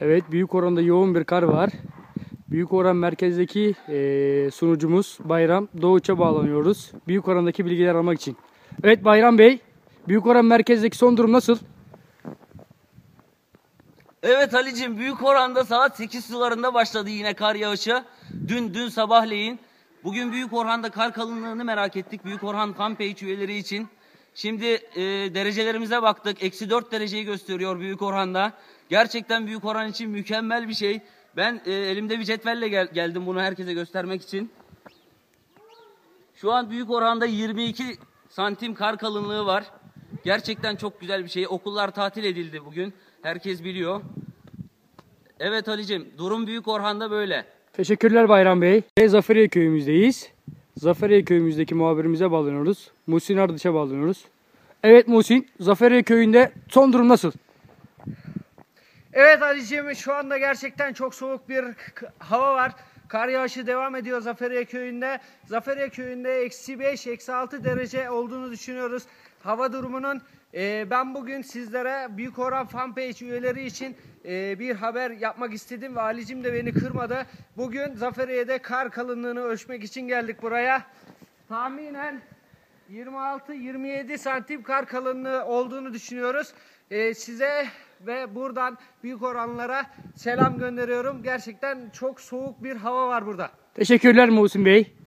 Evet büyük oranda yoğun bir kar var. Büyük oran merkezdeki eee, sunucumuz Bayram Doğuç'a bağlanıyoruz. Büyük orandaki bilgiler almak için. Evet Bayram Bey, büyük oran merkezdeki son durum nasıl? Evet Ali'cim büyük oranda saat 8 sularında başladı yine kar yağışı. Dün dün sabahleyin. Bugün Büyük Orhan'da kar kalınlığını merak ettik. Büyük Orhan fanpage üyeleri için. Şimdi e, derecelerimize baktık. Eksi 4 dereceyi gösteriyor Büyük Orhan'da. Gerçekten Büyük Orhan için mükemmel bir şey. Ben e, elimde bir cetvelle gel- geldim bunu herkese göstermek için. Şu an Büyük Orhan'da 22 santim kar kalınlığı var. Gerçekten çok güzel bir şey. Okullar tatil edildi bugün. Herkes biliyor. Evet Ali'cim durum Büyük Orhan'da böyle. Teşekkürler Bayram Bey. Zaferiye köyümüzdeyiz. Zaferiye köyümüzdeki muhabirimize bağlanıyoruz. Muhsin Ardıç'a bağlanıyoruz. Evet Muhsin, Zaferiye köyünde son durum nasıl? Evet Ali'ciğim şu anda gerçekten çok soğuk bir hava var. Kar yağışı devam ediyor Zaferiye köyünde. Zaferiye köyünde eksi 5, eksi 6 derece olduğunu düşünüyoruz. Hava durumunun e, ben bugün sizlere Büyük Orhan fanpage üyeleri için e, bir haber yapmak istedim ve Ali'cim de beni kırmadı. Bugün Zaferiye'de kar kalınlığını ölçmek için geldik buraya. Tahminen 26-27 santim kar kalınlığı olduğunu düşünüyoruz. Ee, size ve buradan büyük oranlara selam gönderiyorum. Gerçekten çok soğuk bir hava var burada. Teşekkürler Muhsin Bey.